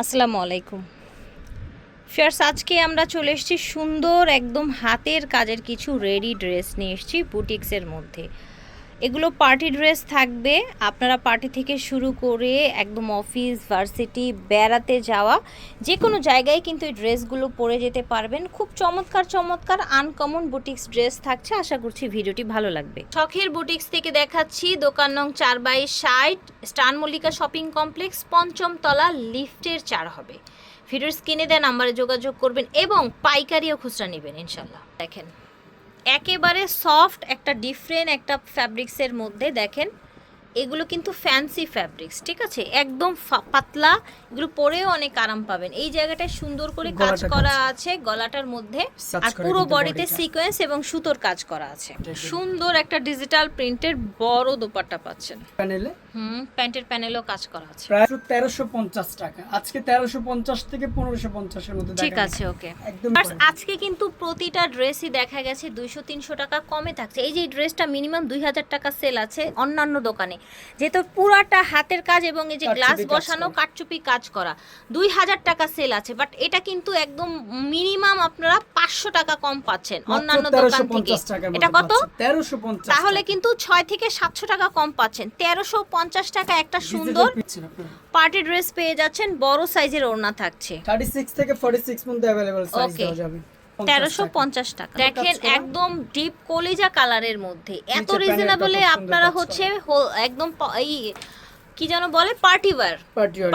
আসসালামু আলাইকুম। ফিয়ার্স, আজকে আমরা চলে এসেছি সুন্দর, একদম হাতের কাজের কিছু রেডি ড্রেস নিয়ে এসেছি বুটিক্সের মধ্যে। এগুলো পার্টি ড্রেস থাকবে। আপনারা পার্টি থেকে শুরু করে একদম অফিস, ভার্সিটি, বেড়াতে যাওয়া যে কোনো জায়গায় কিন্তু এই ড্রেসগুলো পরে যেতে পারবেন। খুব চমৎকার চমৎকার আনকমন বুটিক্স ড্রেস থাকছে। আশা করছি ভিডিওটি ভালো লাগবে। শখের বুটিক্স থেকে দেখাচ্ছি দোকান নং চার বাই ষাট, স্টান মল্লিকা শপিং কমপ্লেক্স, পঞ্চম তলা, লিফটের চার হবে। ভিডিওর স্ক্রিনে দেওয়া নাম্বারে যোগাযোগ করবেন এবং পাইকারি ও খুচরা নেবেন ইনশাল্লাহ দেখেন একেবারে সফট একটা ডিফারেন্ট একটা ফ্যাব্রিক্সের মধ্যে দেখেন। এগুলো কিন্তু ফ্যান্সি ফ্যাব্রিক্স ঠিক আছে? একদম পাতলা এগুলো পরেও অনেক আরাম পাবেন। এই জায়গাটায় সুন্দর করে কাজ করা আছে গলাটার মধ্যে আর পুরো বডিতে সিকোয়েন্স এবং সুতোর কাজ করা আছে। সুন্দর একটা ডিজিটাল প্রিন্টের বড় দোপাট্টা পাচ্ছেন। প্যানেলে হুম প্যান্টের প্যানেলও কাজ করা আছে। প্রায় তেরোশো পঞ্চাশ টাকা। আজকে তেরোশো পঞ্চাশ থেকে পনেরোশো পঞ্চাশের মধ্যে ঠিক আছে ওকে একদম আজকে কিন্তু প্রতিটা ড্রেসই দেখা গেছে দুইশো তিনশো টাকা কমে থাকছে। এই যে ড্রেসটা মিনিমাম দুই হাজার টাকা সেল আছে অন্যান্য দোকানে। যেহেতু পুরাটা হাতের কাজ এবং এই যে গ্লাস বসানো। কাটচুপি কাজ করা। দুই হাজার টাকা সেল আছে বাট এটা কিন্তু একদম মিনিমাম আপনারা পাঁচশো টাকা কম পাচ্ছেন অন্যান্য দোকান থেকে। এটা কত। 1350 তাহলে কিন্তু ছয় থেকে সাতশো টাকা কম পাচ্ছেন। তেরোশো পঞ্চাশ টাকা একটা সুন্দর পার্টি ড্রেস পেয়ে যাচ্ছেন বড় সাইজের ওড়না থাকছে। 36 থেকে 46 মধ্যে অ্যাভেলেবল সাইজ যাবে। 50 তেরোশো টাকা। পঞ্চাশ টাকা। দেখেন একদম ডিপ কলিজা কালারের মধ্যে। এত রিজনেবলে আপনারা হচ্ছে একদম এই কি যেন বলে? পার্টি ওয়্যার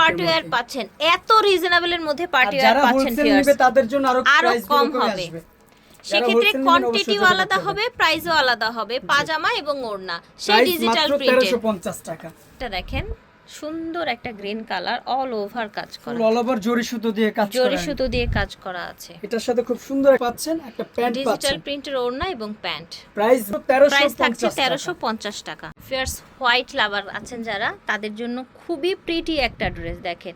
পার্টি ওয়্যার পাচ্ছেন। এত রিজনেবলের মধ্যে পার্টি ওয়্যার পাচ্ছেন তাদের জন্য আরও কম হবে। সেক্ষেত্রে কোয়ান্টিটিও আলাদা হবে প্রাইসও আলাদা হবে পাজামা এবং ওড়না। সেই ডিজিটাল প্রিন্টের 1350 টাকা। এটা দেখেন। সুন্দর একটা গ্রিন কালার অল ওভার কাজ করা। অল ওভার জরি সুতো দিয়ে কাজ করা। জরি সুতো দিয়ে কাজ করা আছে। এটার সাথে খুব সুন্দর পাচ্ছেন একটা প্যান্ট পাচ্ছেন। ডিজিটাল প্রিন্টের ওড়না এবং প্যান্ট। প্রাইস প্রাইস থাকছে 1350 তেরোশো টাকা পঞ্চাশ টাকা। ফেয়ার্স হোয়াইট লাভার আছেন যারা তাদের জন্য খুবই প্রিটি একটা ড্রেস দেখেন।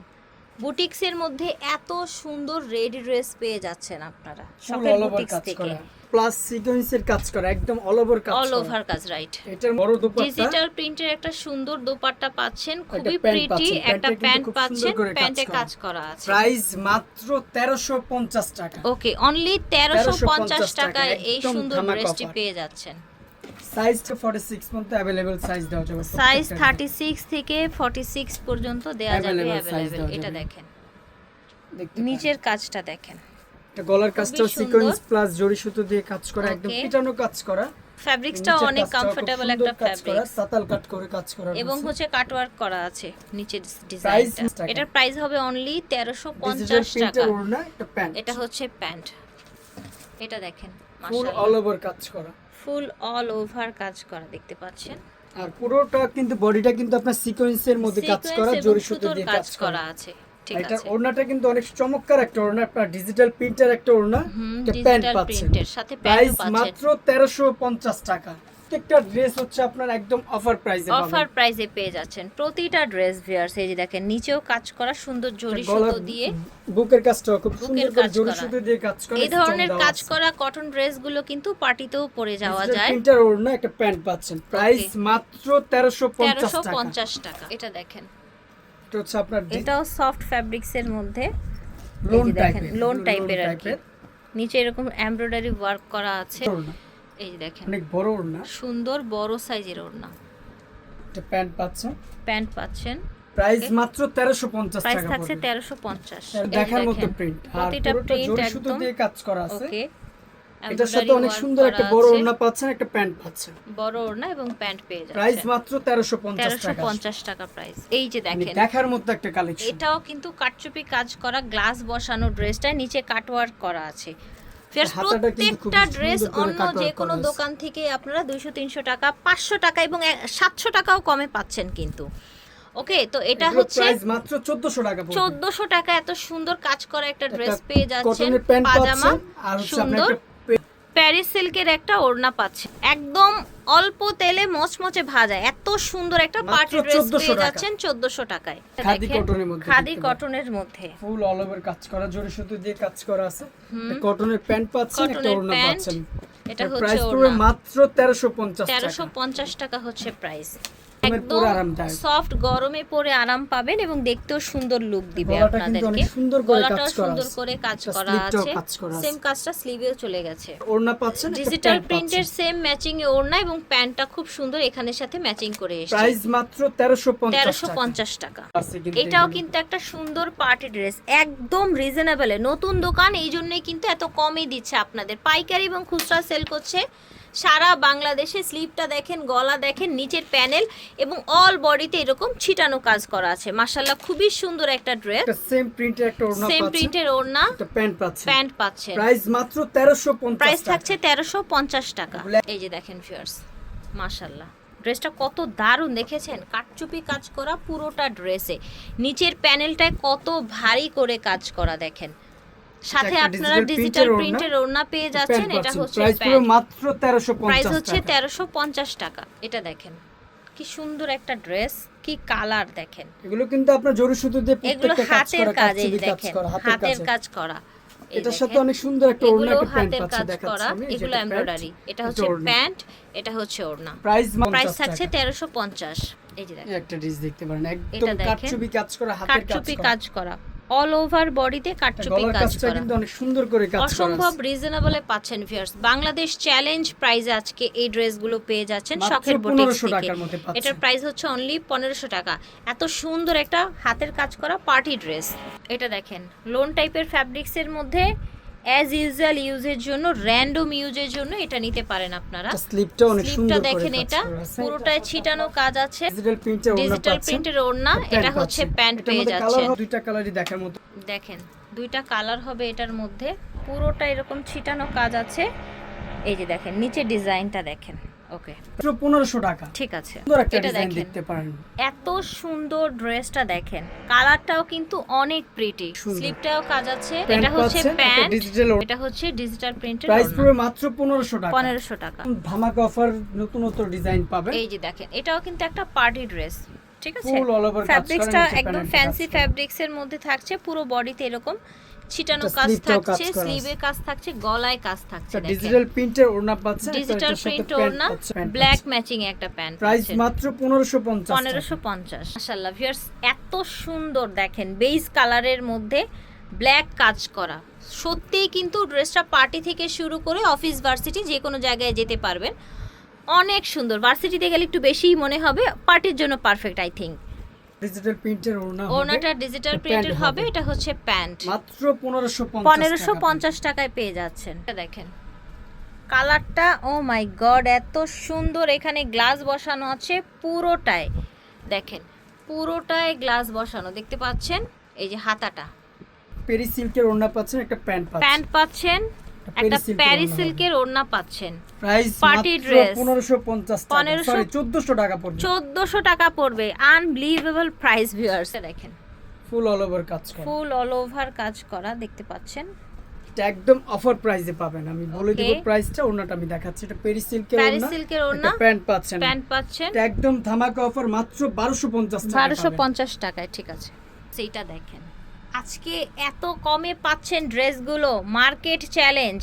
বুটিক্সের মধ্যে এত সুন্দর রেডি ড্রেস পেয়ে যাচ্ছেন আপনারা। শপের বুটিক্স থেকে। প্লাস সিকোয়েন্সের কাজ করা একদম অল ওভার কাজ অল করা ওভার কাজ রাইট এটার বড় দোপাট্টা ডিজিটাল প্রিন্টের একটা সুন্দর দোপাট্টা পাচ্ছেন খুবই প্যান্ট প্রিটি পাচ্ছেন। একটা প্যান্টে প্যান্ট কিন্তু খুব সুন্দর পাচ্ছেন করে কাজ প্যান্টে করা। কাজ করা আছে প্রাইস মাত্র 1350 টাকা ওকে অনলি তেরোশো পঞ্চাশ 1350 টাকা, টাকায় এই একদম সুন্দর ধামাকা ড্রেসটি offer। পেয়ে যাচ্ছেন সাইজটা 46 মধ্যে अवेलेबल সাইজ দেওয়া যাবে সাইজ প্রত্যেকটা থার্টি সিক্স থেকে ফর্টি সিক্স পর্যন্ত দেওয়া যাবে Available size অ্যাভেলেবেল দেওয়া এটা যাবে। দেখেন দেখতে নিচের কাজটা দেখেন পারেন। এটা গলার কাজটা সিকোয়েন্স প্লাস জরি সুতো দিয়ে কাজ করা একদম পিটানো কাজ করা। ফ্যাব্রিক্সটাও নিচের অনেক কমফোর্টেবল একটা ফ্যাব্রিক্স সাতাল কাট করে কাজ করা এবং। হচ্ছে কাটওয়ার্ক করা আছে নিচের ডিজাইনটা এটার প্রাইস হবে অনলি তেরোশো ডিজিটাল পঞ্চাশ টাকা। এটা হচ্ছে প্যান্ট এটা দেখেন ফুল অল ওভার কাজ করা। ফুল অল ওভার কাজ করা দেখতে পাচ্ছেন? আর পুরোটা কিন্তু বডিটা কিন্তু আপনার সিকোয়েন্সের মধ্যে কাজ করা জরি সুতো দিয়ে কাজ করা আছে। এটা ওড়নাটা কিন্তু অনেক চমৎকার একটা ওড়না আপনার ডিজিটাল প্রিন্টার একটা ওড়না একটা প্যান্ট পাচ্ছেন। সাথে প্রাইস মাত্র তেরোশো পঞ্চাশ টাকা। প্রত্যেকটা ড্রেস হচ্ছে আপনার একদম অফার প্রাইসে অফার প্রাইসে পেয়ে যাচ্ছেন। প্রতিটা ড্রেস ভিয়ার্স এই যে দেখেন নিচেও কাজ করা সুন্দর জরি সুতো দিয়ে। বুকের কাজটা খুব সুন্দর করে জরি সুতো দিয়ে কাজ করা এই ধরনের কাজ করা কটন ড্রেসগুলো কিন্তু পার্টিতেও পরে যাওয়া যায়। প্রিন্টার ওড়না একটা প্যান্ট পাচ্ছেন। প্রাইস মাত্র তেরোশো পঞ্চাশ তেরোশো টাকা পঞ্চাশ টাকা। এটা দেখেন। এটা হচ্ছে আপনার এটাও সফট ফ্যাব্রিক্স এর মধ্যে। লোন টাইপের লোন টাইপের আর কি। নিচে এরকম এমব্রয়ডারি ওয়ার্ক করা আছে। এই যে দেখেন। অনেক বড় ওড়না। সুন্দর বড় সাইজের ওড়না। একটা প্যান্ট পাচ্ছেন। প্যান্ট পাচ্ছেন। প্রাইস মাত্র তেরোশো পঞ্চাশ প্রাইস থাকছে পড়বে। তেরোশো পঞ্চাশ। দেখার মতো প্রিন্ট আর পুরোটা প্রিন্ট জরি সুতো দিয়ে কাজ করা আছে। ওকে এটার সাথে অনেক সুন্দর একটা বড় ওড়না পাচ্ছেন একটা প্যান্ট পাচ্ছেন বড় ওড়না এবং প্যান্ট পেয়ে প্রাইস মাত্র তেরোশো পঞ্চাশ তেরোশো টাকা পঞ্চাশ টাকা প্রাইস। এই যে দেখেন। দেখার মতো একটা কালেকশন এটাও কিন্তু কাটচুপি কাজ করা গ্লাস বসানো ড্রেসটা নিচে কাটওয়ার্ক করা আছে। প্রত্যেকটা ড্রেস অন্য যে কোনো দোকান থেকে আপনারা দুইশো তিনশো টাকা পাঁচশো টাকা এবং সাতশো টাকাও কমে পাচ্ছেন কিন্তু। ওকে তো এটা হচ্ছে মাত্র 1400 টাকা টাকা এত সুন্দর কাজ করা একটা ড্রেস পেয়ে যাচ্ছেন পাজামা আর সুন্দর। প্যারিস সিল্কের একটা ওড়না পাচ্ছে। একদম অল্প তেলে মচমচে ভাজা। এত সুন্দর একটা পাটি পার্টি ড্রেস পেয়ে যাচ্ছেন 1400 টাকায়। খাদি কটনের মধ্যে খাদি কটনের মধ্যে। ফুল অল ওভার কাজ করা জরি সুতো দিয়ে কাজ করা আছে। কটনের প্যান্ট পাচ্ছেন একটা ওড়না পাচ্ছেন। এটা হচ্ছে প্রাইস পুরো মাত্র 1350 তেরোশো টাকা। 1350 টাকা হচ্ছে প্রাইস। একদম সফট গরমে পরে আরাম পাবেন এবং দেখতেও সুন্দর লুক দিবে আপনাদেরকে। গলাটাও সুন্দর। করে কাজ করা আছে। সেম কাজটা স্লিভেও চলে গেছে। ওড়না পাচ্ছেন ডিজিটাল প্রিন্টের সেম ম্যাচিং এ ওড়না এবং প্যান্টটা খুব সুন্দর এখানের সাথে ম্যাচিং করে এসেছে। প্রাইস মাত্র 1350 তেরোশো টাকা। পঞ্চাশ টাকা। এটাও কিন্তু একটা সুন্দর পার্টি ড্রেস একদম রিজনেবলে নতুন দোকান এই জন্যই কিন্তু এত কমই দিচ্ছে আপনাদের। পাইকারি এবং খুচরা সেল করছে সারা বাংলাদেশে স্লিপটা দেখেন গলা দেখেন নিচের প্যানেল এবং অল বডিতে এরকম ছিটানো কাজ করা আছে। মাসাল্লাহ খুবই সুন্দর একটা ড্রেস সেম প্রিন্টের একটা ওড়না সেম প্রিন্টের ওড়না প্যান্ট পাচ্ছেন। প্যান্ট পাচ্ছেন। প্রাইস মাত্র 1350 প্রাইস থাকছে তেরোশো পঞ্চাশ টাকা। এই যে দেখেন ফিয়ার্স মাশাল্লাহ ড্রেসটা কত দারুণ দেখেছেন? কাটচুপি কাজ করা পুরোটা ড্রেসে নিচের প্যানেলটায় কত ভারী করে কাজ করা দেখেন। সাথে আপনারা ডিজিটাল প্রিন্টের ওড়না। পেয়ে যাচ্ছেন। এটা হচ্ছে প্রাইস পুরো মাত্র 1350 প্রাইস হচ্ছে টাকা। তেরোশো পঞ্চাশ টাকা। এটা দেখেন কি সুন্দর একটা ড্রেস কি কালার দেখেন। এগুলো কিন্তু আপনার জরি সুতো দিয়ে প্রত্যেকটা কাজ হাতের করা কাজ দেখেন হাতের কাজ। করা। এটার সাথে অনেক সুন্দর একটা ওড়না একটা প্যান্ট পাচ্ছি কাজ দেখাচ্ছি এগুলো এমব্রয়ডারি এটা হচ্ছে প্যান্ট এটা হচ্ছে ওড়না। প্রাইস প্রাইস থাকছে টাকা। তেরোশো পঞ্চাশ। এই যে দেখেন। একটা ডিশ দেখতে পারেন একদম দেখেন। কাজ করা হাতের কাটচুপি কাজ করা। অল ওভার বডিতে কাটচুপি কাজ করা। কিন্তু অনেক সুন্দর করে কাজ করা অসম্ভব। রিজনেবলে পাচ্ছেন ভিউয়ার্স বাংলাদেশ চ্যালেঞ্জ প্রাইজে আজকে এই ড্রেসগুলো পেয়ে যাচ্ছেন শখের বুটিক 1500 থেকে। এটার প্রাইস হচ্ছে অনলি পনেরোশো টাকা। এত সুন্দর একটা হাতের কাজ করা পার্টি ড্রেস এটা দেখেন লোন টাইপের ফ্যাব্রিক্সের মধ্যে অ্যাজ ইউজুয়াল ইউজের জন্য র্যান্ডম ইউজের জন্য এটা নিতে পারেন আপনারা। স্লিপটা অনেক সুন্দর দেখেন এটা পুরোটায় ছিটানো কাজ আছে। ডিজিটাল প্রিন্টের ওড়না ডিজিটাল প্রিন্টের ওড়না এটা হচ্ছে প্যান্ট পেয়ে যাচ্ছে দুইটা কালারই দেখার মতো। দেখেন দুইটা কালার হবে এটার মধ্যে। পুরোটা এরকম ছিটানো কাজ আছে। এই যে দেখেন নিচে ডিজাইনটা দেখেন। ওকে মাত্র 1500 টাকা। ঠিক আছে। এটা দেখেন। এত সুন্দর ড্রেসটা দেখেন। কালারটাও কিন্তু অনেক প্রিটি স্লিপটাও কাজ আছে প্যান্ট এটা হচ্ছে প্যান্ট এটা হচ্ছে ডিজিটাল প্রিন্টের প্রাইস পুরো মাত্র 1500 টাকা। টাকা। ধামাকা অফার নতুন নতুন ডিজাইন পাবেন। এই যে দেখেন এটাও কিন্তু একটা পার্টি ড্রেস ঠিক আছে? ফ্যাব্রিক্সটা একদম ফ্যান্সি ফ্যাব্রিক্সের মধ্যে থাকছে পুরো বডিতে এরকম। ছিটানো কাজ থাকছে স্লিভে কাজ থাকছে গলায় কাজ থাকছে ডিজিটাল প্রিন্টের ওড়না পাচ্ছেন ডিজিটাল প্রিন্ট ওড়না ব্ল্যাক ম্যাচিং একটা প্যান্ট প্রাইস মাত্র 1550 পনেরোশো পঞ্চাশ। মাসাল্লাহ ভিউয়ার্স এত সুন্দর দেখেন বেজ কালারের মধ্যে ব্ল্যাক কাজ করা। সত্যিই কিন্তু ড্রেসটা পার্টি থেকে শুরু করে অফিস ভার্সিটি যে কোনো জায়গায় যেতে পারবেন। অনেক সুন্দর ভার্সিটিতে গেলে একটু বেশিই মনে হবে পার্টির জন্য পারফেক্ট আই থিঙ্ক ডিজিটাল প্রিন্টের ওড়না। ওনাটা ডিজিটাল প্রিন্টের হবে। এটা হচ্ছে প্যান্ট মাত্র 1550 পনেরোশো টাকা। পঞ্চাশ টাকায় পেয়ে যাচ্ছেন। এটা দেখেন। কালারটা ও মাই গড এত সুন্দর। এখানে গ্লাস বসানো আছে পুরোটায়। দেখেন পুরোটায় গ্লাস বসানো। দেখতে পাচ্ছেন? এই যে হাতাটা। পেরি সিল্কের ওড়না পাচ্ছেন একটা প্যান্ট পাচ্ছেন। প্যান্ট পাচ্ছেন। একটা silk-এর সিল্কের ওড়না পাচ্ছেন। প্রাইস party মাত্র 1550 টাকা। সরি 1400 টাকা পড়বে। চোদ্দোশো টাকা পড়বে। আনবিলিভেবল প্রাইস ভিউয়ার্স দেখেন। ফুল অল ওভার কাজ করা। ফুল অল ওভার কাজ করা দেখতে পাচ্ছেন। এটা একদম অফার প্রাইসে পাবেন। আমি বলে দেব প্রাইসটা ওড়নাটা আমি দেখাচ্ছি। এটা সিল্কের প্যারিস সিল্কের ওড়না। প্যান্ট পাচ্ছেন। প্যান্ট পাচ্ছেন। এটা একদম ধামাকা অফার মাত্র 1250 টাকা বারোশো পাবেন। পঞ্চাশ টাকায় ঠিক আছে। সেইটা দেখেন। আজকে এত কমে পাচ্ছেন ড্রেসগুলো মার্কেট চ্যালেঞ্জ।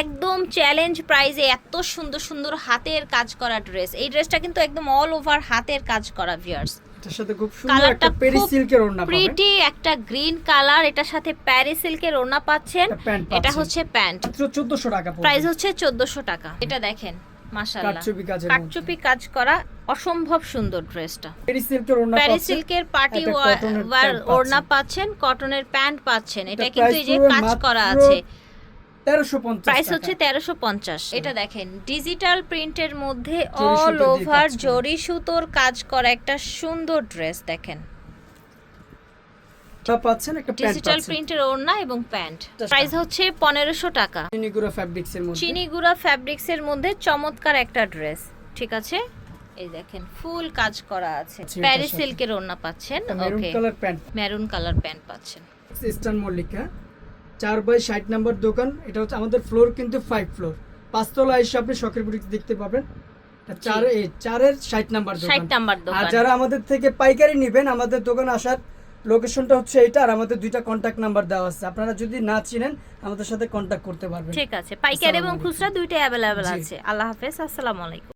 একদম চ্যালেঞ্জ প্রাইসে এত সুন্দর সুন্দর হাতের কাজ করা ড্রেস। এই ড্রেসটা কিন্তু একদম অল ওভার হাতের কাজ করা ভিউয়ার্স এটার সাথে খুব সুন্দর কালারটা একটা পেরি সিল্কের ওড়না পাবেন। প্রিটি একটা গ্রিন কালার এটার সাথে প্যারিস সিল্কের ওড়না পাচ্ছেন। এটা হচ্ছে প্যান্ট মাত্র 1400 টাকা প্রাইস হচ্ছে চোদ্দশো টাকা। এটা দেখেন। মাশাআল্লাহ। কাটচুপি কাজ করা অসম্ভব সুন্দর ড্রেসটা। পেরি সিল্কের পার্টি cotton-এর ওড়না পাচ্ছেন। কটনের প্যান্ট পাচ্ছেন। এটা কিন্তু এই যে কাজ করা আছে। প্রাইস হচ্ছে তেরোশো পঞ্চাশ। এটা দেখেন ডিজিটাল প্রিন্টের মধ্যে অল ওভার জরি সুতোর কাজ করা একটা সুন্দর ড্রেস দেখেন। পাচ্ছেন একটা প্যান্ট ডিজিটাল প্রিন্টের ওড়না এবং প্যান্ট প্রাইস হচ্ছে পনেরোশো টাকা। চিনিগুড়া ফ্যাব্রিক্স এর মধ্যে। চিনিগুড়া ফ্যাব্রিক্সের মধ্যে চমৎকার একটা ড্রেস ঠিক আছে? এই দেখেন ফুল কাজ করা আছে। আচ্ছা, প্যারিস সিল্কের ওড়না পাচ্ছেন maroon colour pant maroon colour pant পাচ্ছেন। ইস্টার্ন মল্লিকা চার বাই ষাট নাম্বার দোকান এটা হচ্ছে আমাদের ফ্লোর কিন্তু ফাইভ ফ্লোর পাঁচতলা এসে আপনি শখের বুটিক দেখতে পাবেন। চার চারের ষাট নাম্বার ষাট দোকান। নাম্বার আর যারা আমাদের থেকে পাইকারি নেবেন আমাদের দোকান আসার লোকেশনটা হচ্ছে এটা আর আমাদের দুইটা কন্ট্যাক্ট নাম্বার দেওয়া আছে। আপনারা যদি না চিনেন আমাদের সাথে কন্ট্যাক্ট করতে পারবেন। ঠিক আছে পাইকারি এবং খুচরা দুইটাই অ্যাভেলেবেল আছে। আল্লাহ হাফেজ আসসালামু আলাইকুম।